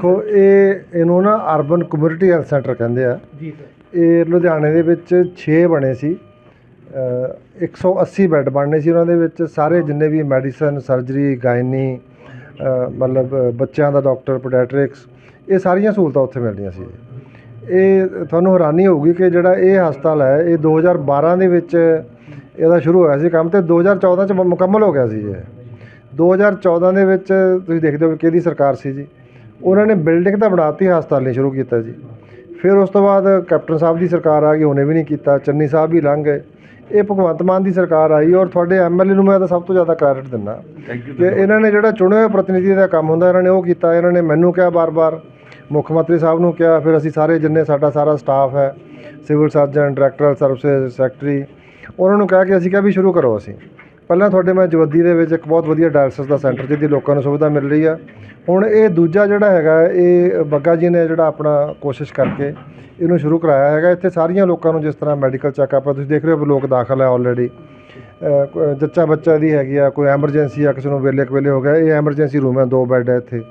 ਦੇਖੋ ਇਹ ਇਹਨੂੰ ਨਾ ਅਰਬਨ ਕਮਿਊਨਿਟੀ ਹੈਲਥ ਸੈਂਟਰ ਕਹਿੰਦੇ ਆ। ਜੀ ਸਰ ਇਹ ਲੁਧਿਆਣੇ ਦੇ ਵਿੱਚ 6 ਬਣੇ ਸੀ। ਅ, 180 ਬੈੱਡ ਬਣਨੇ ਸੀ ਉਹਨਾਂ ਦੇ ਵਿੱਚ। ਸਾਰੇ ਜਿੰਨੇ ਵੀ ਮੈਡੀਸਨ ਸਰਜਰੀ ਗਾਇਨੀ ਅ, ਮਤਲਬ ਅ, ਬੱਚਿਆਂ ਦਾ ਡਾਕਟਰ ਪੋਡੈਟ੍ਰਿਕਸ ਇਹ ਸਾਰੀਆਂ ਸਹੂਲਤਾਂ ਉੱਥੇ ਮਿਲਦੀਆਂ ਸੀ। ਇਹ ਤੁਹਾਨੂੰ ਹੈਰਾਨੀ ਹੋਊਗੀ ਕਿ ਜਿਹੜਾ ਇਹ ਹਸਪਤਾਲ ਹੈ ਇਹ 2012 ਦੇ ਵਿੱਚ ਇਹਦਾ ਸ਼ੁਰੂ ਹੋਇਆ ਸੀ ਕੰਮ ਤੇ 2014 ਚ ਮੁਕੰਮਲ ਹੋ ਗਿਆ ਸੀ ਇਹ। 2014 ਦੇ ਵਿੱਚ ਤੁਸੀਂ ਦੇਖਦੇ ਹੋ ਕਿ ਕਿਹਦੀ ਸਰਕਾਰ ਸੀ ਜੀ। ਉਹਨਾਂ ਨੇ ਬਿਲਡਿੰਗ ਤਾਂ ਬਣਾਤੀ ਹਸਪਤਾਲ ਨਹੀਂ ਸ਼ੁਰੂ ਕੀਤਾ ਜੀ। ਫਿਰ ਉਸ ਤੋਂ ਬਾਅਦ ਕੈਪਟਨ ਸਾਹਿਬ ਦੀ ਸਰਕਾਰ ਆ ਗਈ ਉਹਨੇ ਵੀ ਨਹੀਂ ਕੀਤਾ ਚੰਨੀ ਸਾਹਿਬ ਵੀ ਲੰਘ ਗਏ। ਇਹ ਭਗਵੰਤ ਮਾਨ ਦੀ ਸਰਕਾਰ ਆਈ ਔਰ ਤੁਹਾਡੇ ਐਮਐਲਏ ਨੂੰ ਮੈਂ ਤਾਂ ਸਭ ਤੋਂ ਜ਼ਿਆਦਾ ਕ੍ਰੈਡਿਟ ਦਿੰਦਾ। ਕਿ ਇਹਨਾਂ ਨੇ ਜਿਹੜਾ ਚੁਣੇ ਹੋਏ ਪ੍ਰਤੀਨਿਧੀ ਦਾ ਕੰਮ ਹੁੰਦਾ ਇਹਨਾਂ ਨੇ ਉਹ ਕੀਤਾ ਇਹਨਾਂ ਨੇ ਮੈਨੂੰ ਕਿਹਾ ਬਾਰ-ਬਾਰ ਮੁੱਖ ਮੰਤਰੀ ਸਾਹਿਬ ਨੂੰ ਕਿਹਾ ਫਿਰ ਅਸੀਂ ਸਾਰੇ ਜਿੰਨੇ ਸਾਡਾ ਸਾਰਾ ਸਟਾਫ ਹੈ civil surgeon director service secretary ਉਹਨਾਂ ਨੂੰ ਕਿਹਾ ਕਿ ਅਸੀਂ ਕਿਹਾ ਵੀ ਸ਼ੁਰੂ ਕਰੋ ਅਸੀਂ। ਪਹਿਲਾਂ ਤੁਹਾਡੇ ਮੈਂ ਜਵੱਦੀ ਦੇ ਵਿੱਚ ਇੱਕ ਬਹੁਤ ਵਧੀਆ ਡਾਇਲਸਿਸ ਦਾ ਸੈਂਟਰ ਜਿਹਦੀ ਲੋਕਾਂ ਨੂੰ ਸੁਵਿਧਾ ਮਿਲ ਰਹੀ ਆ। ਹੁਣ ਇਹ ਦੂਜਾ ਜਿਹੜਾ ਹੈਗਾ, ਇਹ ਬੱਗਾ ਜੀ ਨੇ ਜਿਹੜਾ ਆਪਣਾ ਕੋਸ਼ਿਸ਼ ਕਰਕੇ ਇਹਨੂੰ ਸ਼ੁਰੂ ਕਰਾਇਆ ਹੈਗਾ। ਇੱਥੇ ਸਾਰੀਆਂ ਲੋਕਾਂ ਨੂੰ ਜਿਸ ਤਰ੍ਹਾਂ ਮੈਡੀਕਲ ਚੈੱਕਅਪ ਆ ਤੁਸੀਂ ਦੇਖ ਰਹੇ ਹੋ ਵੀ ਲੋਕ ਦਾਖਲ ਹੈ ਆਲਰੇਡੀ ਜੱਚਾ ਬੱਚਾ ਦੀ ਹੈਗੀ ਆ, ਕੋਈ ਐਮਰਜੈਂਸੀ ਆ, ਕਿਸੇ ਨੂੰ ਵੇਲੇ ਕਵੇਲੇ ਹੋ ਗਿਆ, ਇਹ ਐਮਰਜੈਂਸੀ ਰੂਮ ਹੈ ਦੋ ਬੈੱਡ ਹੈ ਇੱਥੇ।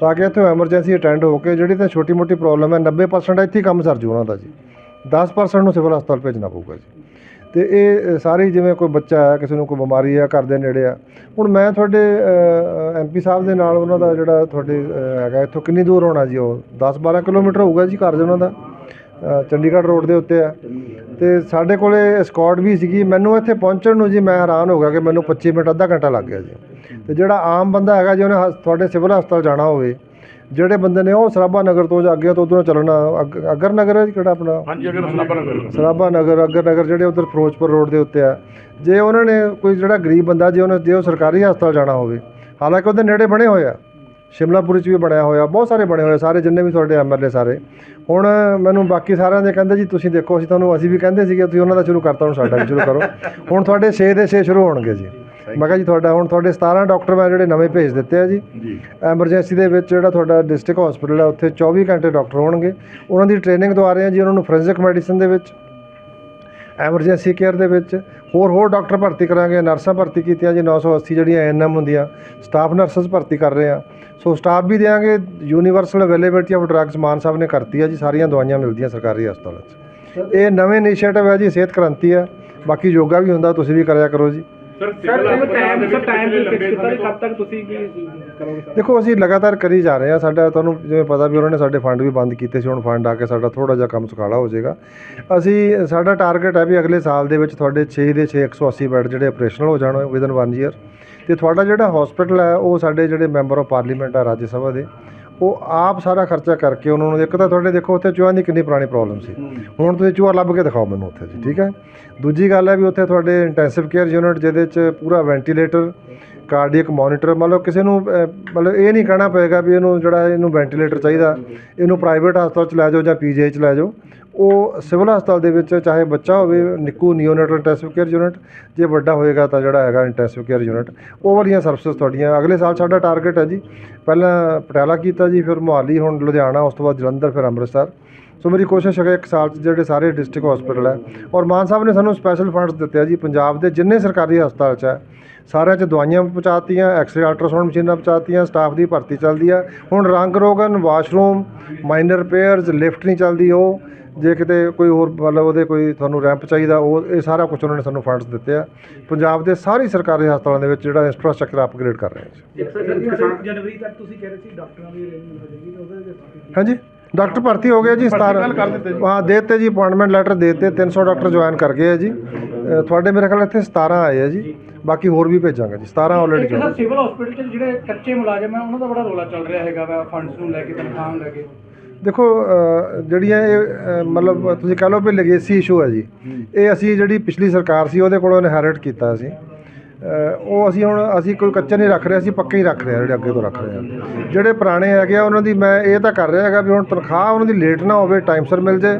ਤਾਂ ਕਿ ਇੱਥੇ ਐਮਰਜੈਂਸੀ ਅਟੈਂਡ ਹੋ ਕੇ ਜਿਹੜੀ ਤਾਂ ਛੋਟੀ ਮੋਟੀ ਪ੍ਰੋਬਲਮ ਹੈ 90% ਇੱਥੇ ਹੀ ਕੰਮ ਸਰ ਜੂ ਉਹਨਾਂ ਦਾ ਜੀ। 10% ਨੂੰ ਸਿਵਲ ਹਸਪਤਾਲ ਭੇਜਣਾ ਪਊਗਾ ਜੀ। ਅਤੇ ਇਹ ਅ, ਸਾਰੀ ਜਿਵੇਂ ਕੋਈ ਬੱਚਾ ਹੈ ਕਿਸੇ ਨੂੰ ਕੋਈ ਬਿਮਾਰੀ ਆ ਘਰ ਦੇ ਨੇੜੇ ਆ। ਹੁਣ ਮੈਂ ਤੁਹਾਡੇ ਐਮਪੀ ਸਾਹਿਬ ਦੇ ਨਾਲ ਉਹਨਾਂ ਦਾ ਜਿਹੜਾ ਤੁਹਾਡੇ ਹੈਗਾ ਇੱਥੋਂ ਕਿੰਨੀ ਦੂਰ ਹੋਣਾ ਜੀ ਉਹ? 10 12 ਕਿਲੋਮੀਟਰ ਹੋਊਗਾ ਜੀ ਘਰ ਦੇ ਉਹਨਾਂ ਦਾ? ਚੰਡੀਗੜ੍ਹ ਰੋਡ ਦੇ ਉੱਤੇ ਆ। ਤੇ ਸਾਡੇ ਕੋਲੇ ਸਕਾਡ ਵੀ ਸੀਗੀ। ਮੈਨੂੰ ਇੱਥੇ ਪਹੁੰਚਣ ਨੂੰ ਜੀ ਮੈਂ ਹੈਰਾਨ ਹੋ ਗਿਆ ਕਿ ਮੈਨੂੰ 25 ਮਿੰਟ ਅੱਧਾ ਘੰਟਾ ਲੱਗ ਗਿਆ ਜੀ। ਤੇ ਜਿਹੜਾ ਆਮ ਬੰਦਾ ਹੈਗਾ ਜੀ ਉਹਨੇ ਹਸ- ਤੁਹਾਡੇ ਸਿਵਲ ਹਸਪਤਾਲ ਜਾਣਾ ਹੋਵੇ ਜਿਹੜੇ ਬੰਦੇ ਨੇ ਉਹ ਸਰਾਭਾ ਨਗਰ ਤੋਂ ਜਾਂ ਅੱਗੇ ਤੋਂ ਉਧਰੋਂ ਚੱਲਣਾ। ਅਗ- ਅਗਰ ਨਗਰ ਹੈ ਜੀ ਕਿਹੜਾ ਆਪਣਾ? ਹਾਂਜੀ ਅਗਰ ਸਨਾਬਾ ਨਗਰ ਸਰਾਭਾ ਨਗਰ ਅਗਰ ਨਗਰ ਜਿਹੜੇ ਉਧਰ ਫਿਰੋਜ਼ਪੁਰ ਰੋਡ ਦੇ ਉੱਤੇ ਆ। ਜੇ ਉਹਨਾਂ ਨੇ ਕੋਈ ਜਿਹੜਾ ਗਰੀਬ ਬੰਦਾ ਜੇ ਉਹਨੇ ਜੇ ਉਹ ਸਰਕਾਰੀ ਹਸਪਤਾਲ ਜਾਣਾ ਹੋਵੇ ਹਾਲਾਂਕਿ ਉਹਦੇ ਨੇੜੇ ਬਣੇ ਹੋਏ ਆ। ਸ਼ਿਮਲਾਪੁਰੀ 'ਚ ਵੀ ਬਣਿਆ ਹੋਇਆ ਬਹੁਤ ਸਾਰੇ ਬਣੇ ਹੋਏ ਸਾਰੇ ਜਿੰਨੇ ਵੀ ਤੁਹਾਡੇ ਐਮਐਲਏ ਸਾਰੇ। ਹੁਣ ਮੈਨੂੰ ਬਾਕੀ ਸਾਰਿਆਂ ਦੇ ਕਹਿੰਦੇ ਜੀ ਤੁਸੀਂ ਦੇਖੋ ਅਸੀਂ ਤੁਹਾਨੂੰ ਅਸੀਂ ਵੀ ਕਹਿੰਦੇ ਸੀਗੇ ਤੁਸੀਂ ਉਹਨਾਂ ਦਾ ਸ਼ੁਰੂ ਕਰਤਾ ਹੁਣ ਸਾਡਾ ਵੀ ਸ਼ੁਰੂ ਕਰੋ। ਹੁਣ ਤੁਹਾਡੇ 6 ਦੇ 6 ਸ਼ੁਰੂ ਹੋਣਗੇ ਜੀ। ਮੈਂ ਕਿਹਾ ਜੀ ਤੁਹਾਡਾ ਹੁਣ ਤੁਹਾਡੇ 17 ਡਾਕਟਰ ਮੈਂ ਜਿਹੜੇ ਨਵੇਂ ਭੇਜ ਦਿੱਤੇ ਆ ਜੀ। ਜੀ। ਐਮਰਜੈਂਸੀ ਦੇ ਵਿੱਚ ਜਿਹੜਾ ਤੁਹਾਡਾ ਡਿਸਟ੍ਰਿਕਟ ਹਸਪੀਟਲ ਹੈ ਉੱਥੇ 24 ਘੰਟੇ ਡਾਕਟਰ ਹੋਣਗੇ। ਉਹਨਾਂ ਦੀ ਟ੍ਰੇਨਿੰਗ ਦਵਾ ਰਹੇ ਹਾਂ ਜੀ ਉਹਨਾਂ ਨੂੰ ਫੋਰੈਂਸਿਕ ਮੈਡੀਸਨ ਦੇ ਵਿੱਚ ਐਮਰਜੈਂਸੀ ਕੇਅਰ ਦੇ ਵਿੱਚ ਹੋਰ ਹੋਰ ਡਾਕਟਰ ਭਰਤੀ ਕਰਾਂਗੇ ਨਰਸਾਂ ਭਰਤੀ ਕੀਤੀਆਂ ਜੀ 980 ਜਿਹੜੀਆਂ ਐਐਨਐਮ ਹੁੰਦੀਆਂ ਸਟਾਫ ਨਰਸਸ ਭਰਤੀ ਕਰ ਰਹੇ ਆ। ਸੋ ਸਟਾਫ ਵੀ ਦੇਾਂਗੇ universal availability of drugs Mann ਸਾਹਿਬ ਨੇ ਕਰਤੀ ਆ ਜੀ ਸਾਰੀਆਂ ਦਵਾਈਆਂ ਮਿਲਦੀਆਂ ਸਰਕਾਰੀ ਹਸਪਤਾਲਾਂ 'ਚ। ਇਹ ਨਵੇਂ ਇਨੀਸ਼ੀਏਟਿਵ ਹੈ ਜੀ ਸਿਹਤ ਕ੍ਰਾਂਤੀ ਹੈ ਬਾਕੀ ਯੋਗਾ ਵੀ ਹੁੰਦਾ ਤੁਸੀਂ ਵੀ ਕਰਿਆ ਕਰੋ ਜੀ। ਸਰ ਸਰ ਸਿਵਲ ਟਾਈਮ ਹਸਪਤਾਲ ਦੇ ਸਰ ਵਿੱਚ ਟਾਈਮ ਕਿੰਨੇ ਫਿਕਸ ਲੰਬੇ ਕੀਤਾ ਸਮੇਂ ਕਦ ਤੱਕ ਤੁਸੀਂ ਕੀ ਕਰੋਗੇ ਸਰ? ਦੇਖੋ ਅਸੀਂ ਲਗਾਤਾਰ ਕਰੀ ਜਾ ਰਹੇ ਹਾਂ। ਸਾਡਾ ਤੁਹਾਨੂੰ ਜਿਵੇਂ ਪਤਾ ਵੀ ਉਹਨਾਂ ਨੇ ਸਾਡੇ ਫੰਡ ਵੀ ਬੰਦ ਕੀਤੇ ਸੀ ਹੁਣ ਫੰਡ ਆ ਕੇ ਸਾਡਾ ਥੋੜਾ ਜਿਹਾ ਕੰਮ ਸੁਖਾਲਾ ਹੋ ਜਾਏਗਾ। ਅਸੀਂ ਸਾਡਾ ਟਾਰਗੇਟ ਹੈ ਵੀ ਅਗਲੇ ਸਾਲ ਦੇ ਵਿੱਚ ਤੁਹਾਡੇ 6 ਦੇ 6 180 ਬੈੱਡ ਜਿਹੜੇ ਆਪਰੇਸ਼ਨਲ ਹੋ ਜਾਣ ਵਿਦਨ 1 ਈਅਰ ਤੇ ਤੁਹਾਡਾ ਜਿਹੜਾ ਹਸਪੀਟਲ ਹੈ ਉਹ ਸਾਡੇ ਜਿਹੜੇ ਮੈਂਬਰ ਆਫ ਪਾਰਲੀਮੈਂਟ ਆ ਰਾਜ ਸਭਾ ਦੇ। ਉਹ ਆਪ ਸਾਰਾ ਖਰਚਾ ਕਰਕੇ ਉਹਨਾਂ ਨੂੰ ਇੱਕ ਤਾਂ ਤੁਹਾਡੇ ਦੇਖੋ ਉੱਥੇ ਚੂਹਿਆਂ ਦੀ ਕਿੰਨੀ ਪੁਰਾਣੀ ਪ੍ਰੋਬਲਮ ਸੀ। ਹੁਣ ਤੁਸੀਂ ਚੂਹਾ ਲੱਭ ਕੇ ਦਿਖਾਓ ਮੈਨੂੰ ਉੱਥੇ ਜੀ, ਠੀਕ ਹੈ? ਦੂਜੀ ਗੱਲ ਹੈ ਵੀ ਉੱਥੇ ਤੁਹਾਡੇ ਇੰਟੈਂਸਿਵ ਕੇਅਰ ਯੂਨਿਟ ਜਿਹਦੇ 'ਚ ਪੂਰਾ ਵੈਂਟੀਲੇਟਰ ਕਾਰਡੀਅਕ ਮੋਨੀਟਰ ਮਤਲਬ ਕਿਸੇ ਨੂੰ ਮਤਲਬ ਇਹ ਨਹੀਂ ਕਹਿਣਾ ਪਏਗਾ ਵੀ ਇਹਨੂੰ ਜਿਹੜਾ ਇਹਨੂੰ ਵੈਂਟੀਲੇਟਰ ਚਾਹੀਦਾ। ਇਹਨੂੰ ਪ੍ਰਾਈਵੇਟ ਹਸਪਤਾਲ 'ਚ ਲੈ ਜਾਓ ਜਾਂ ਪੀਜੀਆਈ 'ਚ ਲੈ ਜਾਓ। ਉਹ ਸਿਵਲ ਹਸਪਤਾਲ ਦੇ ਵਿੱਚ ਚਾਹੇ ਬੱਚਾ ਹੋਵੇ, NICU neonatal intensive care unit ਜੇ ਵੱਡਾ ਹੋਏਗਾ ਤਾਂ ਜਿਹੜਾ ਹੈਗਾ ਇੰਟੈਂਸਿਵ ਕੇਅਰ ਯੂਨਿਟ ਉਹ ਵਾਲੀਆਂ ਸਰਵਿਸਿਜ਼ ਤੁਹਾਡੀਆਂ, ਅਗਲੇ ਸਾਲ ਸਾਡਾ ਟਾਰਗੇਟ ਹੈ ਜੀ। ਪਹਿਲਾਂ ਪਟਿਆਲਾ ਕੀਤਾ ਜੀ, ਫਿਰ ਮੁਹਾਲੀ, ਹੁਣ ਲੁਧਿਆਣਾ, ਉਸ ਤੋਂ ਬਾਅਦ ਜਲੰਧਰ, ਫਿਰ ਅੰਮ੍ਰਿਤਸਰ। ਸੋ ਮੇਰੀ ਕੋਸ਼ਿਸ਼ ਹੈ ਇੱਕ ਸਾਲ 'ਚ ਜਿਹੜੇ ਸਾਰੇ ਡਿਸਟ੍ਰਿਕਟ ਹਸਪੀਟਲ ਹੈ। ਔਰ ਮਾਨ ਸਾਹਿਬ ਨੇ ਸਾਨੂੰ ਸਪੈਸ਼ਲ ਫੰਡਸ ਦਿੱਤੇ ਆ ਜੀ ਪੰਜਾਬ ਦੇ ਜਿੰਨੇ ਸਰਕਾਰੀ ਹਸਪਤਾਲ 'ਚ ਹੈ। ਸਾਰਿਆਂ 'ਚ ਦਵਾਈਆਂ ਪਹੁੰਚਾਤੀਆਂ ਐਕਸਰੇ ਅਲਟਰਾਸਾਊਂਡ ਮਸ਼ੀਨਾਂ ਪਹੁੰਚਾਤੀਆਂ ਸਟਾਫ ਦੀ ਭਰਤੀ ਚੱਲਦੀ ਆ। ਹੁਣ ਰੰਗ ਰੋਗਨ ਵਾਸ਼ਰੂਮ ਮਾਈਨਰ ਰਿਪੇਅਰਸ ਲਿਫਟ ਨਹੀਂ ਚੱਲਦੀ ਉਹ। ਜੇ ਕਿਤੇ ਕੋਈ ਹੋਰ ਮਤਲਬ ਉਹਦੇ ਕੋਈ ਤੁਹਾਨੂੰ ਰੈਂਪ ਚਾਹੀਦਾ ਉਹ ਇਹ ਸਾਰਾ ਕੁਝ ਉਹਨਾਂ ਨੇ ਸਾਨੂੰ ਫੰਡਸ ਦਿੱਤੇ ਆ। ਪੰਜਾਬ ਦੇ ਸਾਰੀ ਸਰਕਾਰੀ ਹਸਪਤਾਲਾਂ ਦੇ ਵਿੱਚ ਜਿਹੜਾ ਇੰਫਰਾਸਟ੍ਰਕਚਰ ਅਪਗ੍ਰੇਡ ਕਰ ਰਹੇ ਹਾਂ ਜੀ। ਜਨਵਰੀ ਤੱਕ ਤੁਸੀਂ ਕਹਿ ਰਹੇ ਸੀ ਡਾਕਟਰਾਂ ਦੀ ਅਰੇਂਜਮੈਂਟ ਹੋ ਜਾਏਗੀ ਤਾਂ ਉਹਦੇ ਵਿੱਚ ਹਾਂਜੀ? ਡਾਕਟਰ ਭਰਤੀ ਹੋ ਗਏ ਜੀ 17 ਕੱਲ੍ਹ ਕਰ ਦਿੱਤੇ ਜੀ। ਹਾਂ ਦੇ ਦਿੱਤੇ ਜੀ ਅਪਾਇੰਟਮੈਂਟ ਲੈਟਰ ਦੇ ਦਿੱਤੇ 300 ਡਾਕਟਰ ਜੁਆਇਨ ਕਰ ਗਏ ਆ ਜੀ। ਤੁਹਾਡੇ ਮੇਰੇ ਖਿਆਲ ਇੱਥੇ 17 ਆਏ ਆ ਜੀ। ਬਾਕੀ ਹੋਰ ਵੀ ਭੇਜਾਂਗੇ ਜੀ 17 ਆਲਰੇਡੀ ਸਰ ਸਿਵਲ ਹਸਪੀਟਲ 'ਚ ਜਿਹੜੇ ਕੱਚੇ ਮੁਲਾਜ਼ਮ ਹੈ ਉਹਨਾਂ ਦਾ ਬੜਾ ਰੋਲਾ ਚੱਲ ਰਿਹਾ ਹੈਗਾ ਵਾ ਫੰਡਸ ਨੂੰ ਲੈ ਕੇ ਤਨਖਾਹ ਨੂੰ ਲੈ ਕੇ। ਦੇਖੋ ਜਿਹੜੀਆਂ ਇਹ ਮਤਲਬ ਤੁਸੀਂ ਕਹ ਲਓ ਵੀ ਲੈਗੇਸੀ ਇਸ਼ੂ ਹੈ ਜੀ। ਇਹ ਅਸੀਂ ਜਿਹੜੀ ਪਿਛਲੀ ਸਰਕਾਰ ਸੀ ਉਹਦੇ ਕੋਲੋਂ ਇਨਹੈਰਿਟ ਕੀਤਾ ਸੀ। ਉਹ ਅਸੀਂ ਹੁਣ, ਅਸੀਂ ਕੋਈ ਕੱਚਾ ਨਹੀਂ ਰੱਖ ਰਹੇ, ਅਸੀਂ ਪੱਕੇ ਹੀ ਰੱਖ ਰਹੇ ਹਾਂ, ਜਿਹੜੇ ਅੱਗੇ ਤੋਂ ਰੱਖ ਰਹੇ ਹਾਂ। ਜਿਹੜੇ ਪੁਰਾਣੇ ਹੈਗੇ ਆ, ਉਹਨਾਂ ਦੀ ਮੈਂ ਇਹ ਤਾਂ ਕਰ ਰਿਹਾ ਹੈਗਾ ਵੀ ਹੁਣ ਤਨਖਾਹ, ਉਹਨਾਂ ਦੀ ਲੇਟ ਨਾ ਹੋਵੇ ਟਾਈਮ ਸਿਰ ਮਿਲ ਜੇ।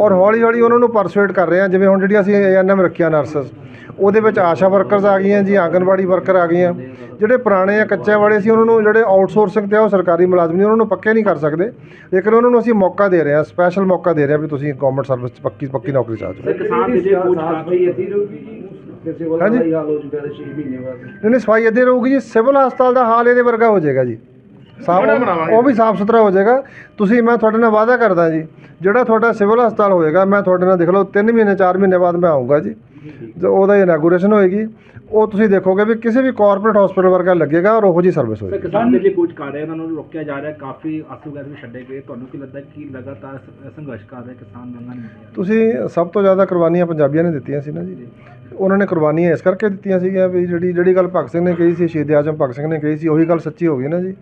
ਔਰ ਹੌਲੀ ਹੌਲੀ ਉਹਨਾਂ ਨੂੰ ਪਰਸੂਏਟ ਕਰ ਰਹੇ ਹਾਂ, ਜਿਵੇਂ ਹੁਣ ਜਿਹੜੀ ਅਸੀਂ ਏਐਨਐਮ ਰੱਖਿਆ ਨਰਸਸ ਉਹਦੇ ਵਿੱਚ ਆਸ਼ਾ ਵਰਕਰਸ ਆ ਗਈਆਂ ਜੀ, ਆਂਗਨਵਾੜੀ ਵਰਕਰ ਆ ਗਈਆਂ। ਜਿਹੜੇ ਪੁਰਾਣੇ ਆ, ਕੱਚਿਆਂ ਵਾਲੇ ਸੀ ਉਹਨਾਂ ਨੂੰ, ਜਿਹੜੇ ਆਊਟਸੋਰਸਿੰਗ ਤੇ ਆ, ਉਹ ਸਰਕਾਰੀ ਮੁਲਾਜ਼ਮ ਨਹੀਂ, ਉਹਨਾਂ ਨੂੰ ਪੱਕੇ ਨਹੀਂ ਕਰ ਸਕਦੇ। ਲੇਕਿਨ ਉਹਨਾਂ ਨੂੰ ਅਸੀਂ ਮੌਕਾ ਦੇ ਰਹੇ ਹਾਂ ਸਪੈਸ਼ਲ ਮੌਕਾ ਦੇ ਰਹੇ ਹਾਂ ਵੀ ਤੁਸੀਂ ਗਵਰਨਮੈਂਟ ਸਰਵਿਸ 'ਚ ਪੱਕੀ ਪੱਕੀ ਨੌਕਰੀ 'ਚ ਆ ਕਿਸਾਨ ਦੇ ਜੇ ਕੁਝ ਕਾਫੀ ਅੱਧੀ ਰਹੂਗੀ ਜੀ ਹਾਂਜੀ। ਹਾਲ ਹੋ ਚੁੱਕਿਆ 6 ਮਹੀਨੇ ਬਾਅਦ। ਨਹੀਂ ਨਹੀਂ ਸਫ਼ਾਈ ਇੱਦਾਂ ਰਹੂਗੀ ਜੀ। ਸਿਵਲ ਹਸਪਤਾਲ ਦਾ ਹਾਲ ਇਹਦੇ ਵਰਗਾ ਹੋ ਜਾਏਗਾ ਜੀ। ਸਾਫ਼ ਬੜਾ ਬਣਾਵਾਂਗੇ। ਉਹ ਵੀ ਸਾਫ਼ ਸੁਥਰਾ ਹੋ ਜਾਏਗਾ। ਤੁਸੀਂ ਮੈਂ ਤੁਹਾਡੇ ਨਾਲ ਵਾਅਦਾ ਕਰਦਾ ਜੀ। ਜਿਹੜਾ ਤੁਹਾਡਾ ਸਿਵਲ ਹਸਪਤਾਲ ਹੋਏਗਾ ਮੈਂ ਤੁਹਾਡੇ ਨਾਲ ਦੇਖ ਲਓ 3 ਮਹੀਨੇ 4 ਮਹੀਨੇ ਬਾਅਦ ਮੈਂ ਆਉਂਗਾ ਜੀ। ਜੋ ਉਹਦਾ ਇਨੈਗੂਰੇਸ਼ਨ ਹੋਏਗੀ। ਉਹ ਤੁਸੀਂ ਦੇਖੋਗੇ ਵੀ ਕਿਸੇ ਵੀ ਕਾਰਪੋਰੇਟ ਹਸਪੀਟਲ ਵਰਗਾ ਲੱਗੇਗਾ ਔਰ ਉਹੋ ਜੀ ਸਰਵਿਸ ਸਰ ਹੋਏਗੀ ਕਿਸਾਨ ਦੇ ਲਈ ਕੁਝ ਕਰ ਰਹੇ ਉਹਨਾਂ ਨੂੰ ਰੋਕਿਆ ਜਾ ਰਿਹਾ ਕਾਫੀ ਆਸੂ ਗੈਸ ਵੀ ਛੱਡੇ ਗਏ। ਤੁਹਾਨੂੰ ਕੀ ਲੱਗਦਾ ਕਿ ਲਗਾਤਾਰ ਸੰਘਰਸ਼ ਕਰ ਰਹੇ ਕਿਸਾਨ ਮੰਗਾਂ ਨਹੀਂ ਤੁਸੀਂ ਸਭ ਤੋਂ ਜ਼ਿਆਦਾ ਕੁਰਬਾਨੀਆਂ ਪੰਜਾਬੀਆਂ ਨੇ ਦਿੱਤੀਆਂ ਸੀ ਨਾ ਜੀ। ਉਹਨਾਂ ਨੇ ਕੁਰਬਾਨੀਆਂ ਇਸ ਕਰਕੇ ਦਿੱਤੀਆਂ ਸੀਗੀਆਂ ਵੀ ਜਿਹੜੀ ਜਿਹੜੀ ਗੱਲ ਭਗਤ ਸਿੰਘ ਨੇ ਕਹੀ ਸੀ ਸ਼ਹੀਦ ਆਜਮ ਭਗਤ ਸਿੰਘ ਨੇ ਕਹੀ ਸੀ ਉਹੀ ਗੱਲ ਸੱਚੀ ਹੋ ਗਈ ਨਾ ਜੀ।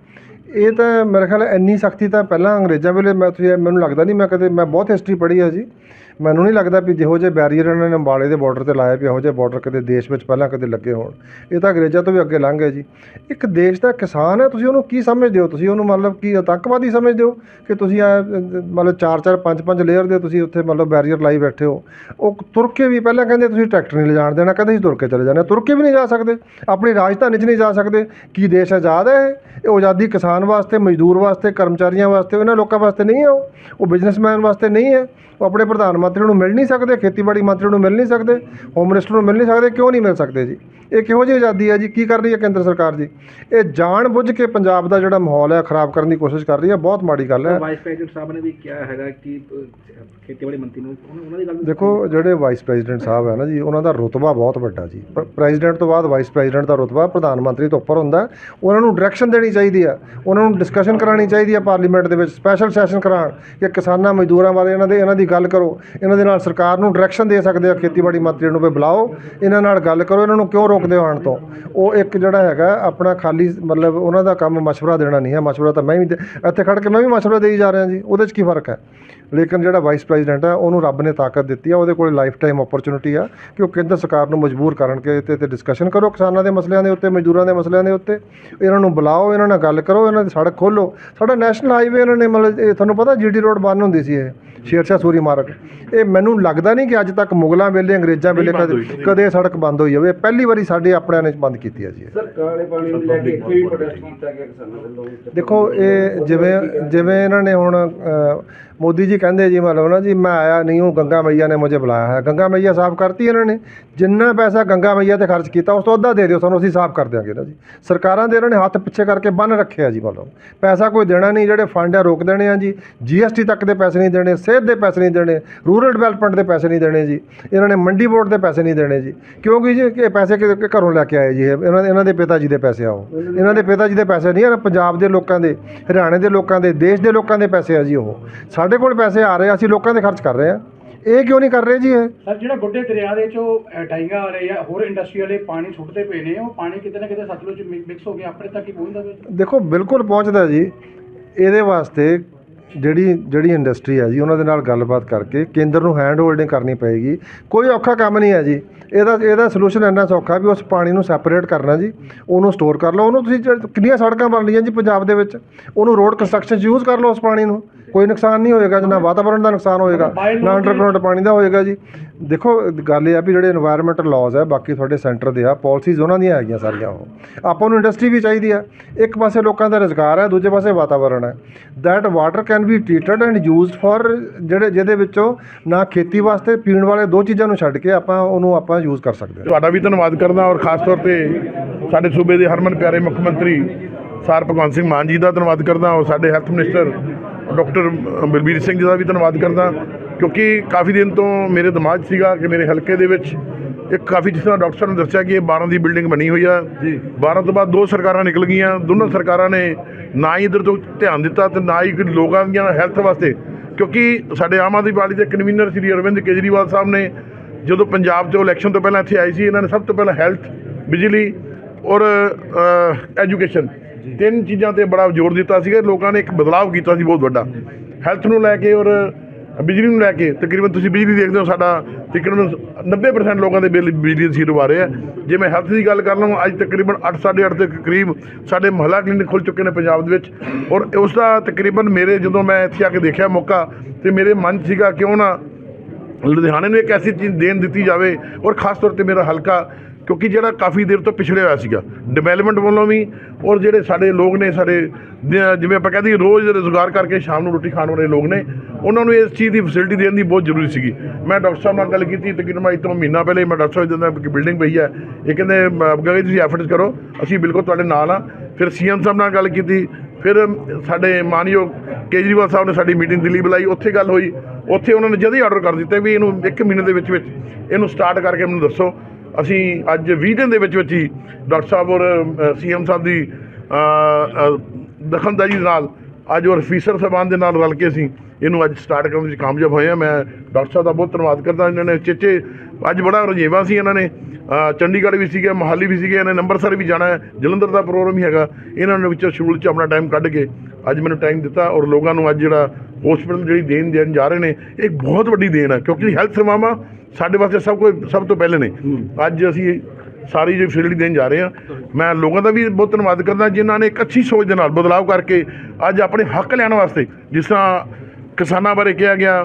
ਇਹ ਤਾਂ ਮੇਰੇ ਖਿਆਲ ਇੰਨੀ ਸਖਤੀ ਤਾਂ ਪਹਿਲਾਂ ਅੰਗਰੇਜ਼ਾਂ ਵੇਲੇ ਮੈਂ ਤੁਸੀਂ ਮੈਨੂੰ ਲੱਗਦਾ ਨਹੀਂ, ਮੈਂ ਕਦੇ, ਮੈਂ ਬਹੁਤ ਹਿਸਟਰੀ ਪੜ੍ਹੀ ਹੈ ਜੀ। ਮੈਨੂੰ ਨਹੀਂ ਲੱਗਦਾ ਵੀ ਜਿਹੋ ਜਿਹੇ ਬੈਰੀਅਰ ਇਹਨਾਂ ਨੇ ਅੰਬਾਲੇ ਦੇ ਬਾਰਡਰ ਤੇ ਲਾਏ ਵੀ ਇਹੋ ਜਿਹੇ ਬਾਰਡਰ ਕਦੇ ਦੇਸ਼ ਵਿੱਚ ਪਹਿਲਾਂ ਕਦੇ ਲੱਗੇ ਹੋਣ। ਇਹ ਤਾਂ ਅੰਗਰੇਜ਼ਾਂ ਤੋਂ ਵੀ ਅੱਗੇ ਲੰਘ ਗਏ ਜੀ। ਇੱਕ ਦੇਸ਼ ਦਾ ਕਿਸਾਨ ਹੈ, ਤੁਸੀਂ ਉਹਨੂੰ ਕੀ ਸਮਝਦੇ ਹੋ? ਤੁਸੀਂ ਉਹਨੂੰ ਮਤਲਬ ਕੀ ਆਤੰਕਵਾਦੀ ਸਮਝਦੇ ਹੋ ਕਿ ਤੁਸੀਂ ਮਤਲਬ ਚਾਰ ਚਾਰ, ਪੰਜ ਪੰਜ ਲੇਅਰ ਦੇ ਤੁਸੀਂ ਉੱਥੇ ਮਤਲਬ ਬੈਰੀਅਰ ਲਾਈ ਬੈਠੇ ਹੋ? ਉਹ ਤੁਰ ਕੇ ਵੀ ਪਹਿਲਾਂ ਕਹਿੰਦੇ ਤੁਸੀਂ ਟਰੈਕਟਰ ਨਹੀਂ ਲਿਜਾਣ ਦੇਣਾ, ਕਹਿੰਦੇ ਅਸੀਂ ਤੁਰ ਕੇ ਚਲੇ ਜਾਣਾ ਤੁਰ ਕੇ ਵੀ ਨਹੀਂ ਜਾ ਸਕਦੇ। ਆਪਣੀ ਰਾਜਧਾਨੀ 'ਚ ਨਹੀਂ ਜਾ ਸਕਦੇ। ਕੀ ਦੇਸ਼ ਆਜ਼ਾਦ ਹੈ ਇਹ? ਇਹ ਆਜ਼ਾਦੀ ਕਿਸਾਨ ਵਾਸਤੇ ਮਜ਼ਦੂਰ ਵਾਸਤੇ ਕਰਮਚਾਰੀਆਂ ਵਾਸਤੇ ਉਹਨਾਂ ਲੋਕਾਂ ਵਾਸਤੇ ਨਹੀਂ ਹੈ ਉਹ। ਬਿਜ਼ਨਸਮੈਨ ਵਾਸਤੇ ਨਹੀਂ ਹੈ ਉਹ ਆਪਣੇ ਪ੍ਰਧਾਨ ਮੰਤਰੀ ਨੂੰ ਮਿਲ ਨਹੀਂ ਸਕਦੇ ਖੇਤੀਬਾੜੀ ਮੰਤਰੀ ਨੂੰ ਮਿਲ ਨਹੀਂ ਸਕਦੇ ਹੋਮ ਮਿਨਿਸਟਰ ਨੂੰ ਮਿਲ ਨਹੀਂ ਸਕਦੇ ਕਿਉਂ ਨਹੀਂ ਮਿਲ ਸਕਦੇ ਜੀ? ਇਹ ਕਿਹੋ ਜਿਹੀ ਆਜ਼ਾਦੀ ਹੈ ਜੀ? ਕੀ ਕਰ ਰਹੀ ਹੈ ਕੇਂਦਰ ਸਰਕਾਰ ਜੀ? ਇਹ ਜਾਣ ਬੁੱਝ ਕੇ ਪੰਜਾਬ ਦਾ ਜਿਹੜਾ ਮਾਹੌਲ ਹੈ ਖਰਾਬ ਕਰਨ ਦੀ ਕੋਸ਼ਿਸ਼ ਕਰ ਰਹੀ ਹੈ ਬਹੁਤ ਮਾੜੀ ਗੱਲ ਹੈ ਵਾਈਸ ਪ੍ਰੈਜ਼ੀਡੈਂਟ ਸਾਹਿਬ ਨੇ ਵੀ ਕਿਹਾ ਹੈਗਾ ਕਿ ਖੇਤੀਬਾੜੀ ਮੰਤਰੀ ਨੂੰ ਉਹਨਾਂ ਦੀ ਗੱਲ ਦੇਖੋ ਜਿਹੜੇ ਵਾਈਸ ਪ੍ਰੈਜ਼ੀਡੈਂਟ ਸਾਹਿਬ ਹੈ ਨਾ ਜੀ ਉਹਨਾਂ ਦਾ ਰੁਤਬਾ ਬਹੁਤ ਵੱਡਾ ਜੀ। ਪ੍ਰੈਜ਼ੀਡੈਂਟ ਤੋਂ ਬਾਅਦ ਵਾਈਸ ਪ੍ਰੈਜ਼ੀਡੈਂਟ ਦਾ ਰੁਤਬਾ ਪ੍ਰਧਾਨ ਮੰਤਰੀ ਤੋਂ ਉੱਪਰ ਹੁੰਦਾ। ਉਹਨਾਂ ਨੂੰ ਡਾਇਰੈਕਸ਼ਨ ਦੇਣੀ ਚਾਹੀਦੀ ਆ। ਉਹਨਾਂ ਨੂੰ ਡਿਸਕਸ਼ਨ ਕਰਾਉਣੀ ਚਾਹੀਦੀ ਆ ਪਾਰਲੀਮੈਂਟ ਦੇ ਵਿੱਚ ਸਪੈਸ਼ਲ ਸੈਸ਼ਨ ਕਰਾਉਣ ਕਿ ਕਿਸਾਨਾਂ, ਮਜ਼ਦੂਰਾਂ ਬਾਰੇ ਇਹਨਾਂ ਦੇ, ਇਹਨਾਂ ਦੀ ਗੱਲ ਕਰੋ। ਇਹਨਾਂ ਦੇ ਨਾਲ ਸਰਕਾਰ ਨੂੰ ਡਾਇਰੈਕਸ਼ਨ ਦੇ ਸਕਦੇ ਆ, ਖੇਤੀਬਾੜੀ ਮੰਤਰੀ ਨੂੰ ਵੀ ਬੁਲਾਓ। ਇਹਨਾਂ ਨਾਲ ਗੱਲ ਕਰੋ, ਇਹਨਾਂ ਨੂੰ ਕਿਉਂ ਰੋਕਦੇ ਹੋ ਆਉਣ ਤੋਂ? ਉਹ ਇੱਕ ਜਿਹੜਾ ਹੈਗਾ, ਆਪਣਾ ਖਾਲੀ ਮਤਲਬ ਉਹਨਾਂ ਦਾ ਕੰਮ ਮਸ਼ਵਰਾ ਦੇਣਾ ਨਹੀਂ ਹੈ। ਮਸ਼ਵਰਾ ਤਾਂ ਮੈਂ ਵੀ ਦੇ- ਇੱਥੇ ਖੜ ਕੇ ਮੈਂ ਵੀ ਮਸ਼ਵਰਾ ਦੇਈ ਜਾ ਰਿਹਾ ਜੀ। ਉਹਦੇ 'ਚ ਕੀ ਫ਼ਰਕ ਹੈ? ਲੇਕਿਨ ਜਿਹੜਾ ਵਾਈਸ ਪ੍ਰੈਜ਼ੀਡੈਂਟ ਹੈ, ਉਹਨੂੰ ਰੱਬ ਨੇ ਤਾਕਤ ਦਿੱਤੀ ਆ। ਉਹਦੇ ਕੋਲ ਲਾਈਫ ਟਾਈਮ ਓਪਰਚੁਨਿਟੀ ਆ ਕਿ ਉਹ ਕੇਂਦਰ ਸਰਕਾਰ ਨੂੰ ਮਜਬੂਰ ਕਰਨ ਕਿ ਤੇ ਡਿਸਕਸ਼ਨ ਕਰੋ ਕਿਸਾਨਾਂ ਦੇ ਮਸਲਿਆਂ ਦੇ ਉੱਤੇ, ਮਜ਼ਦੂਰਾਂ ਦੇ ਮਸਲਿਆਂ ਦੇ ਉੱਤੇ। ਇਹਨਾਂ ਨੂੰ ਬੁਲਾਓ, ਇਹਨਾਂ ਨਾਲ ਗੱਲ ਕਰੋ, ਇਹਨਾਂ ਦੀ ਸੜਕ ਖੋਲੋ। ਸਾਡਾ ਨੈਸ਼ਨਲ ਹਾਈਵੇ ਇਹਨਾਂ ਨੇ ਮਤਲਬ ਇਹ ਤੁਹਾਨੂੰ ਪਤਾ ਜੀਟੀ ਰੋਡ ਬੰਦ ਹੁੰਦੀ ਸੀ ਇਹ ਸ਼ੇਰਸ਼ਾਹ ਸੂਰੀ ਮਾਰਗ। ਇਹ ਮੈਨੂੰ ਲੱਗਦਾ ਨਹੀਂ ਕਿ ਅੱਜ ਤੱਕ ਮੁਗਲਾਂ ਵੇਲੇ ਅੰਗਰੇਜ਼ਾਂ ਵੇਲੇ ਕਦੇ ਕਦੇ ਇਹ ਸੜਕ ਬੰਦ ਹੋਈ ਹੋਵੇ। ਪਹਿਲੀ ਵਾਰੀ ਸਾਡੇ ਆਪਣਿਆਂ ਨੇ ਬੰਦ ਕੀਤੀ ਹੈ ਜੀ। ਸਰ ਕਾਲੇ ਪਾਣੀ ਨੂੰ ਲੈ ਕੇ ਇੱਥੇ ਵੀ ਪ੍ਰੋਟੈਸਟ ਕੀਤਾ ਗਿਆ ਕਿਸਾਨਾਂ ਵੱਲੋਂ ਦੇਖੋ ਇਹ ਜਿਵੇਂ ਜਿਵੇਂ ਇਹਨਾਂ ਨੇ ਹੁਣ ਮੋਦੀ ਜੀ ਕਹਿੰਦੇ ਜੀ ਮਤਲਬ ਨਾ ਜੀ ਮੈਂ ਆਇਆ ਨਹੀਂ ਹੂੰ ਗੰਗਾ ਮਈਆ ਨੇ ਮੁਝੇ ਬੁਲਾਇਆ ਹੈ ਗੰਗਾ ਮਈਆ ਸਾਫ਼ ਕਰਤੀ ਇਹਨਾਂ ਨੇ। ਜਿੰਨਾ ਪੈਸਾ ਗੰਗਾ ਮਈਆ ਤੇ ਖਰਚ ਕੀਤਾ ਉਸ ਤੋਂ ਅੱਧਾ ਦੇ ਦਿਓ ਸਾਨੂੰ ਅਸੀਂ ਸਾਫ਼ ਕਰ ਦਿਆਂਗੇ ਨਾ ਜੀ। ਸਰਕਾਰਾਂ ਦੇ ਇਹਨਾਂ ਨੇ ਹੱਥ ਪਿੱਛੇ ਕਰਕੇ ਬੰਨ ਰੱਖਿਆ ਜੀ ਮਤਲਬ ਪੈਸਾ ਕੋਈ ਦੇਣਾ ਨਹੀਂ, ਜਿਹੜੇ ਫੰਡ ਆ ਰੋਕ ਦੇਣੇ ਆ ਜੀ। ਜੀਐਸਟੀ ਤੱਕ ਦੇ ਪੈਸੇ ਨਹੀਂ ਦੇਣੇ, ਸਿਹਤ ਦੇ ਪੈਸੇ ਨਹੀਂ ਦੇਣੇ ਰੂਰਲ ਡਿਵੈਲਪਮੈਂਟ ਦੇ ਪੈਸੇ ਨਹੀਂ ਦੇਣੇ ਜੀ। ਇਹਨਾਂ ਨੇ ਮੰਡੀ ਬੋਰਡ ਦੇ ਪੈਸੇ ਨਹੀਂ ਦੇਣੇ ਜੀ। ਕਿਉਂਕਿ ਜੀ, ਇਹ ਪੈਸੇ ਘਰੋਂ ਲੈ ਕੇ ਆਏ ਜੀ ਇਹਨਾਂ ਦੇ ਇਹਨਾਂ ਦੇ ਪਿਤਾ ਜੀ ਦੇ ਪੈਸੇ ਆ ਉਹ ਇਹਨਾਂ ਦੇ ਪਿਤਾ ਜੀ ਦੇ ਪੈਸੇ ਨਹੀਂ ਆ, ਪੰਜਾਬ ਦੇ ਲੋਕਾਂ ਦੇ, ਹਰਿਆਣੇ ਦੇ ਲੋਕਾਂ ਦੇ, ਦੇਸ਼ ਦੇ ਲੋਕਾਂ ਦੇ ਪੈਸੇ ਆ ਜੀ ਉਹ। ਸਾਡੇ ਕੋਲ ਪੈਸੇ ਆ ਰਹੇ ਆ, ਅਸੀਂ ਲੋਕਾਂ ਦੇ ਖਰਚ ਕਰ ਰਹੇ ਆ। ਇਹ ਕਿਉਂ ਨਹੀਂ ਕਰ ਰਹੇ ਜੀ ਇਹ? ਸਰ ਜਿਹੜਾ ਗੁੱਡੇ ਦਰਿਆ ਦੇ ਚੋਂ ਅ, ਵਾਲੇ ਜਾਂ ਹੋਰ ਇੰਡਸਟਰੀ ਵਾਲੇ ਪਾਣੀ ਸੁੱਟਦੇ ਪਏ ਨੇ ਉਹ ਪਾਣੀ ਕਿਤੇ ਨਾ ਕਿਤੇ ਸਤਲੁਜ ਮਿਕਸ ਹੋ ਕੇ ਆਪਣੇ ਤੱਕ ਹੀ ਪਹੁੰਚਦਾ ਵੇ ਦੇਖੋ ਬਿਲਕੁਲ ਪਹੁੰਚਦਾ ਜੀ। ਇਹਦੇ ਵਾਸਤੇ ਜਿਹੜੀ ਜਿਹੜੀ ਇੰਡਸਟਰੀ ਹੈ ਜੀ ਉਹਨਾਂ ਦੇ ਨਾਲ ਗੱਲਬਾਤ ਕਰਕੇ ਕੇਂਦਰ ਨੂੰ ਹੈਂਡ ਹੋਲਡਿੰਗ ਕਰਨੀ ਪਏਗੀ। ਕੋਈ ਔਖਾ ਕੰਮ ਨਹੀਂ ਹੈ ਜੀ। ਇਹਦਾ ਇਹਦਾ ਸੋਲੂਸ਼ਨ ਇੰਨਾ ਸੌਖਾ ਵੀ ਉਸ ਪਾਣੀ ਨੂੰ ਸੈਪਰੇਟ ਕਰਨਾ ਜੀ ਉਹਨੂੰ ਸਟੋਰ ਕਰ ਲਓ ਉਹਨੂੰ ਤੁਸੀਂ ਜ- ਕਿੰਨੀਆਂ ਸੜਕਾਂ ਬਣ ਲਈਆਂ ਜੀ ਪੰਜਾਬ ਦੇ ਵਿੱਚ ਉਹਨੂੰ ਰੋਡ ਕੰਸਟਰਕਸ਼ਨ 'ਚ ਯੂਜ਼ ਕਰ ਲਓ ਉਸ ਪਾਣੀ ਨੂੰ ਕੋਈ ਨੁਕਸਾਨ ਨਹੀਂ ਹੋਏਗਾ ਜੀ, ਨਾ ਵਾਤਾਵਰਣ ਦਾ ਨੁਕਸਾਨ ਹੋਏਗਾ ਨਾ ਅੰਡਰਗਰਾਉਂਡ ਪਾਣੀ ਦਾ ਹੋਏਗਾ ਜੀ। ਦੇਖੋ ਗੱਲ ਇਹ ਆ ਵੀ ਜਿਹੜੇ এনवायरमेंटਲ ਲਾਜ਼ ਹੈ ਬਾਕੀ ਤੁਹਾਡੇ ਸੈਂਟਰ ਦੇ ਆ ਪਾਲਿਸੀਜ਼ ਉਹਨਾਂ ਦੀਆਂ ਹੈਗੀਆਂ ਸਾਰੀਆਂ ਉਹ। ਆਪਾਂ ਨੂੰ ਇੰਡਸਟਰੀ ਵੀ ਚਾਹੀਦੀ ਆ ਇੱਕ ਪਾਸੇ ਲੋਕਾਂ ਦਾ ਰੁਜ਼ਗਾਰ ਹੈ ਦੂਜੇ ਪਾਸੇ ਵਾਤਾਵਰਣ ਹੈ that water can be treated and used for ਜਿਹੜੇ ਜਿਹਦੇ ਵਿੱਚੋਂ ਨਾ ਖੇਤੀ ਵਾਸਤੇ ਪੀਣ ਵਾਲੇ ਦੋ ਚੀਜ਼ਾਂ ਨੂੰ ਛੱਡ ਕੇ ਆਪਾਂ ਉਹਨੂੰ ਆਪਾਂ ਯੂਜ਼ ਕਰ ਸਕਦੇ ਹਾਂ ਤੁਹਾਡਾ ਵੀ ਧੰਨਵਾਦ ਕਰਦਾ ਔਰ ਖਾਸ ਤੌਰ ਤੇ ਸਾਡੇ ਸੂਬੇ ਦੇ ਹਰਮਨ ਪਿਆਰੇ ਮੁੱਖ ਮੰਤਰੀ ਸਰ ਭਗਵੰਤ ਸਿੰਘ ਮਾਨ ਜੀ ਦਾ ਧੰਨਵਾਦ ਕਰਦਾ ਔਰ ਸਾਡੇ health minister doctor Balbir Singh ji ਦਾ ਵੀ ਧੰਨਵਾਦ ਕਰਦਾ ਕਿਉਂਕਿ ਕਾਫੀ ਦਿਨ ਤੋਂ ਮੇਰੇ ਦਿਮਾਗ 'ਚ ਸੀਗਾ ਕਿ ਮੇਰੇ ਹਲਕੇ ਦੇ ਵਿੱਚ ਇੱਕ ਕਾਫੀ ਜਿਸ ਤਰ੍ਹਾਂ ਡਾਕਟਰ ਨੇ ਦੱਸਿਆ ਕਿ ਇਹ 12 ਦੀ ਬਿਲਡਿੰਗ ਬਣੀ ਹੋਈ ਆ। ਜੀ। 12 ਤੋਂ ਬਾਅਦ ਦੋ ਸਰਕਾਰਾਂ ਨਿਕਲ ਗਈਆਂ ਦੋਨੋਂ ਸਰਕਾਰਾਂ ਨੇ ਨਾ ਹੀ ਇਧਰ ਤੋਂ ਧਿਆਨ ਦਿੱਤਾ ਤੇ ਨਾ ਹੀ ਲੋਕਾਂ ਦੀਆਂ ਹੈਲਥ ਵਾਸਤੇ। ਕਿਉਂਕਿ ਸਾਡੇ ਆਮ ਆਦਮੀ ਪਾਰਟੀ ਦੇ ਕਨਵੀਨਰ ਸ੍ਰੀ ਅਰਵਿੰਦ ਕੇਜਰੀਵਾਲ ਸਾਹਿਬ ਨੇ ਜਦੋਂ ਪੰਜਾਬ 'ਚ ਇਲੈਕਸ਼ਨ ਤੋਂ ਪਹਿਲਾਂ ਇੱਥੇ ਆਈ ਸੀ ਇਹਨਾਂ ਨੇ ਸਭ ਤੋਂ ਪਹਿਲਾਂ ਹੈਲਥ ਬਿਜਲੀ ਔਰ ਐਜੂਕੇਸ਼ਨ ਤਿੰਨ ਚੀਜ਼ਾਂ ਤੇ ਬੜਾ ਜ਼ੋਰ ਦਿੱਤਾ ਸੀਗਾ। ਲੋਕਾਂ ਨੇ ਇੱਕ ਬਦਲਾਅ ਕੀਤਾ ਸੀ ਬਹੁਤ ਵੱਡਾ। ਹੈਲਥ ਨੂੰ ਲੈ ਕੇ ਔਰ ਬਿਜਲੀ ਨੂੰ ਲੈ ਕੇ ਤਕਰੀਬਨ ਤੁਸੀਂ ਬਿਜਲੀ ਦੇਖਦੇ ਹੋ ਸਾਡਾ ਤਕਰੀਬਨ 90% ਲੋਕਾਂ ਦੇ ਬਿੱਲ ਬਿਜਲੀ ਦੇ ਆ ਰਹੇ ਆ। ਜੇ ਮੈਂ ਹੈਲਥ ਦੀ ਗੱਲ ਕਰ ਲਵਾਂ ਅੱਜ ਤਕਰੀਬਨ 8.5 ਦੇ ਕਰੀਬ ਸਾਡੇ ਮਹੱਲਾ ਕਲੀਨਿਕ ਖੁੱਲ ਚੁੱਕੇ ਨੇ ਪੰਜਾਬ ਦੇ ਵਿੱਚ। ਔਰ ਉਸ ਦਾ ਤਕਰੀਬਨ ਮੇਰੇ ਜਦੋਂ ਮੈਂ ਇੱਥੇ ਆ ਕੇ ਦੇਖਿਆ ਮੌਕਾ ਤੇ ਮੇਰੇ ਮਨ ਸੀਗਾ ਕਿਉਂ ਨਾ ਲੁਧਿਆਣੇ ਨੂੰ ਇੱਕ ਐਸੀ ਚੀਜ਼ ਦੇਣ ਦਿੱਤੀ ਜਾਵੇ ਔਰ ਖਾਸ ਤੌਰ ਤੇ ਮੇਰਾ ਹਲਕਾ, ਕਿਉਂਕਿ ਜਿਹੜਾ ਕਾਫੀ ਦੇਰ ਤੋਂ ਪਿਛੜਿਆ ਹੋਇਆ ਸੀਗਾ ਡਿਵੈਲਪਮੈਂਟ ਵੱਲੋਂ ਵੀ ਔਰ ਜਿਹੜੇ ਸਾਡੇ ਲੋਕ ਨੇ, ਸਾਡੇ ਜਿਵੇਂ ਆਪਾਂ ਕਹਿੰਦੇ ਰੋਜ਼ ਰੋਜ਼ਗਾਰ ਕਰਕੇ ਸ਼ਾਮ ਨੂੰ ਰੋਟੀ ਖਾਣ ਵਾਲੇ ਲੋਕ ਨੇ, ਉਹਨਾਂ ਨੂੰ ਇਸ ਚੀਜ਼ ਦੀ ਫੈਸਿਲਿਟੀ ਦੇਣ ਦੀ ਬਹੁਤ ਜ਼ਰੂਰੀ ਸੀਗੀ। ਮੈਂ ਡਾਕਟਰ ਸਾਹਿਬ ਨਾਲ ਗੱਲ ਕੀਤੀ, ਤਕਰੀਬਨ ਮੈਂ ਤੋਂ ਮਹੀਨਾ ਪਹਿਲੇ ਮੈਂ ਡਾਕਟਰ ਸਾਹਿਬ ਦੇ ਨਾਲ ਬਿਲਡਿੰਗ ਪਈ ਹੈ। ਇਹ ਕਹਿੰਦੇ ਗਏ ਤੁਸੀਂ ਐਫਰਟਸ ਕਰੋ, ਅਸੀਂ ਬਿਲਕੁਲ ਤੁਹਾਡੇ ਨਾਲ ਆ ਫਿਰ ਸੀਐਮ ਸਾਹਿਬ ਨਾਲ ਗੱਲ ਕੀਤੀ ਫਿਰ ਸਾਡੇ ਮਾਨਯੋਗ ਕੇਜਰੀਵਾਲ ਸਾਹਿਬ ਨੇ ਸਾਡੀ ਮੀਟਿੰਗ ਦਿੱਲੀ ਬੁਲਾਈ ਉੱਥੇ ਗੱਲ ਹੋਈ। ਉੱਥੇ ਉਹਨਾਂ ਨੇ ਜਦ ਹੀ ਆਰਡਰ ਕਰ ਦਿੱਤੇ ਵੀ ਇਹਨੂੰ ਇੱਕ ਮਹੀਨੇ ਦੇ ਵਿੱਚ ਵਿੱਚ ਇਹਨੂੰ ਸਟਾਰਟ ਕਰਕੇ ਮੈਨੂੰ ਦੱਸੋ। ਅਸੀਂ ਅੱਜ 20 ਦਿਨ ਦੇ ਵਿੱਚ ਵਿੱਚ ਹੀ ਡਾਕਟਰ ਸਾਹਿਬ ਔਰ ਸੀਐਮ ਸਾਹਿਬ ਦੀ ਅ, ਦੇ ਨਾਲ ਅੱਜ ਔਰ ਫੀਸਰ ਸਾਹਿਬਾਨ ਦੇ ਨਾਲ ਰਲ ਕੇ ਅਸੀਂ ਇਹਨੂੰ ਅੱਜ ਸਟਾਰਟ ਕਰਨ ਵਿੱਚ ਕਾਮਯਾਬ ਹੋਏ ਹਾਂ। ਮੈਂ ਡਾਕਟਰ ਸਾਹਿਬ ਦਾ ਬਹੁਤ ਧੰਨਵਾਦ ਕਰਦਾ। ਇਹਨਾਂ ਨੇ ਚੇਚੇ ਅੱਜ ਬੜਾ ਰੁਝੇਵਾਂ ਸੀ ਇਹਨਾਂ ਨੇ। ਚੰਡੀਗੜ੍ਹ ਵੀ ਸੀਗੇ ਮੋਹਾਲੀ ਵੀ ਸੀਗੇ ਇਹਨਾਂ ਨੇ ਅੰਮ੍ਰਿਤਸਰ ਵੀ ਜਾਣਾ ਹੈ। ਜਲੰਧਰ ਦਾ ਪ੍ਰੋਗਰਾਮ ਵੀ ਹੈਗਾ। ਇਹਨਾਂ ਨੇ ਵਿੱਚੋਂ ਸ਼ਡਿਊਲ 'ਚ ਆਪਣਾ ਟਾਈਮ ਕੱਢ ਕੇ ਅੱਜ ਮੈਨੂੰ ਟਾਈਮ ਦਿੱਤਾ ਔਰ ਲੋਕਾਂ ਨੂੰ ਅੱਜ ਜਿਹੜਾ ਹਸਪੀਟਲ ਜਿਹੜੀ ਦੇਣ ਦੇਣ ਜਾ ਰਹੇ ਨੇ ਇੱਕ ਬਹੁਤ ਵੱਡੀ ਦੇਣ ਹੈ ਕਿਉਂਕਿ ਹੈਲਥ ਸੇਵਾਵਾਂ ਸਾਡੇ ਵਾਸਤੇ ਸਭ ਕੁਝ ਸਭ ਤੋਂ ਪਹਿਲੇ ਨੇ। ਅੱਜ ਅਸੀਂ ਸਾਰੀ ਜਿਹੜੀ ਫੈਸਿਲਿਟੀ ਦੇਣ ਜਾ ਰਹੇ ਹਾਂ। ਮੈਂ ਲੋਕਾਂ ਦਾ ਵੀ ਬਹੁਤ ਧੰਨਵਾਦ ਕਰਦਾ ਜਿਨ੍ਹਾਂ ਨੇ ਇੱਕ ਅੱਛੀ ਸੋਚ ਦੇ ਨਾਲ ਬਦਲਾਅ ਕਰਕੇ ਅੱਜ ਆਪਣੇ ਹੱਕ ਲੈਣ ਵਾਸਤੇ ਜਿਸ ਤਰ੍ਹਾਂ ਕਿਸਾਨਾਂ ਬਾਰੇ ਕਿਹਾ ਗਿਆ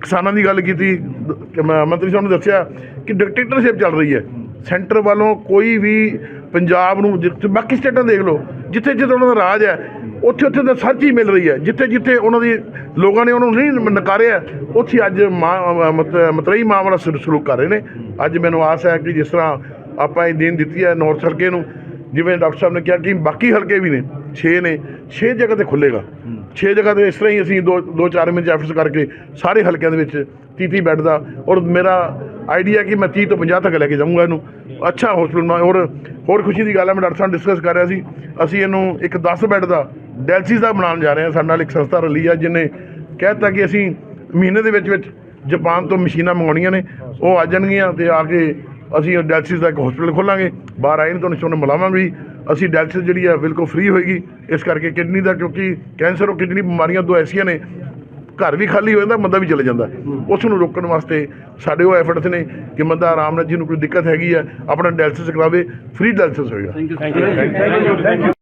ਕਿਸਾਨਾਂ ਦੀ ਗੱਲ ਕੀਤੀ, ਦ- ਕਿ ਮੰਤਰੀ ਸਾਹਿਬ ਨੇ ਦੱਸਿਆ ਕਿ ਡਿਕਟੇਟਰਸ਼ਿਪ ਚੱਲ ਰਹੀ ਹੈ। ਸੈਂਟਰ ਵੱਲੋਂ ਕੋਈ ਵੀ ਪੰਜਾਬ ਨੂੰ ਜਿੱਥੇ, ਬਾਕੀ ਸਟੇਟਾਂ ਦੇਖ ਲਓ, ਜਿੱਥੇ ਜਿੱਥੇ ਉਹਨਾਂ ਦਾ ਰਾਜ ਹੈ, ਉੱਥੇ ਉੱਥੇ ਤਾਂ ਹਰ ਚੀਜ਼ ਮਿਲ ਰਹੀ ਹੈ। ਜਿੱਥੇ ਜਿੱਥੇ ਉਹਨਾਂ ਦੀ, ਲੋਕਾਂ ਨੇ ਉਹਨਾਂ ਨੂੰ ਨਹੀਂ ਨਕਾਰਿਆ, ਉੱਥੇ ਅੱਜ ਮਾਂ ਮਤ- ਮਤਰੇਈ ਮਾਂ ਵਾਲਾ ਸਲੂਕ ਕਰ ਰਹੇ ਨੇ। ਅੱਜ ਮੈਨੂੰ ਆਸ ਹੈ ਕਿ ਜਿਸ ਤਰ੍ਹਾਂ ਆਪਾਂ ਇਹ ਦੇਣ ਦਿੱਤੀ ਹੈ ਨੌਰਥ ਹਲਕੇ ਨੂੰ, ਜਿਵੇਂ ਡਾਕਟਰ ਸਾਹਿਬ ਨੇ ਕਿਹਾ ਕਿ ਬਾਕੀ ਹਲਕੇ ਵੀ ਨੇ 6 ਨੇ 6 ਜਗ੍ਹਾ ਤੇ ਖੁੱਲੇਗਾ 6 ਜਗ੍ਹਾ ਤੇ ਇਸ ਤਰ੍ਹਾਂ ਹੀ ਅਸੀਂ ਦੋ ਦੋ ਚਾਰ ਮਹੀਨੇ ਐਫਰਟਸ ਕਰਕੇ ਸਾਰੇ ਹਲਕਿਆਂ ਦੇ ਵਿੱਚ 30 30 ਬੈੱਡ ਦਾ ਔਰ ਮੇਰਾ ਆਈਡੀਆ ਕਿ ਮੈਂ 30 ਤੋਂ 50 ਤੱਕ ਲੈ ਕੇ ਜਾਊਂਗਾ ਇਹਨੂੰ। ਅੱਛਾ ਹਸਪੀਟਲ ਔਰ ਹੋਰ ਖੁਸ਼ੀ ਦੀ ਗੱਲ ਹੈ, ਮੈਂ ਡਾਕਟਰ ਸਾਹਿਬ ਡਿਸਕਸ ਕਰ ਰਿਹਾ ਸੀ। ਅਸੀਂ ਇਹਨੂੰ ਇੱਕ 10 ਬੈੱਡ ਦਾ ਡੈਲਸਿਸ ਦਾ ਬਣਾਉਣ ਜਾ ਰਹੇ ਹਾਂ। ਸਾਡੇ ਨਾਲ ਇੱਕ ਸੰਸਥਾ ਰਲੀ ਆ, ਜਿਹਨੇ ਕਹਿਤਾ ਕਿ ਅਸੀਂ ਮਹੀਨੇ ਦੇ ਵਿੱਚ ਵਿੱਚ ਜਾਪਾਨ ਤੋਂ ਮਸ਼ੀਨਾਂ ਮੰਗਾਉਣੀਆਂ ਨੇ। ਉਹ ਆ ਜਾਣਗੀਆਂ ਤੇ ਆ ਕੇ ਅਸੀਂ ਉਹ ਡਾਇਲਸਿਸ ਦਾ ਇੱਕ ਹਸਪੀਟਲ ਖੋਲਾਂਗੇ ਬਾਹਰ ਆਏ ਨੇ ਤੁਹਾਨੂੰ ਤੁਹਾਨੂੰ ਮਿਲਾਵਾਂਗੇ। ਵੀ ਅਸੀਂ ਡਾਇਲਸਿਸ ਜਿਹੜੀ ਹੈ ਬਿਲਕੁਲ ਫ੍ਰੀ ਹੋਏਗੀ। ਇਸ ਕਰਕੇ ਕਿਡਨੀ ਦਾ ਕਿਉਂਕਿ ਕੈਂਸਰ ਔਰ ਕਿਡਨੀ ਬਿਮਾਰੀਆਂ ਦੋ ਐਸੀਆਂ ਨੇ ਘਰ ਵੀ ਖਾਲੀ ਹੋ ਜਾਂਦਾ ਬੰਦਾ ਵੀ ਚਲੇ ਜਾਂਦਾ। ਉਸ ਨੂੰ ਰੋਕਣ ਵਾਸਤੇ ਸਾਡੇ ਉਹ ਐਫਰਟਸ ਨੇ ਕਿ ਬੰਦਾ ਆਰਾਮ ਨਾਲ ਜਿਹਨੂੰ ਕੋਈ ਦਿੱਕਤ ਹੈਗੀ ਹੈ ਆਪਣਾ ਡਾਇਲਸਿਸ ਕਰਾਵੇ ਫ੍ਰੀ ਡਾਇਲਸਿਸ ਹੋਏਗਾ। Thank you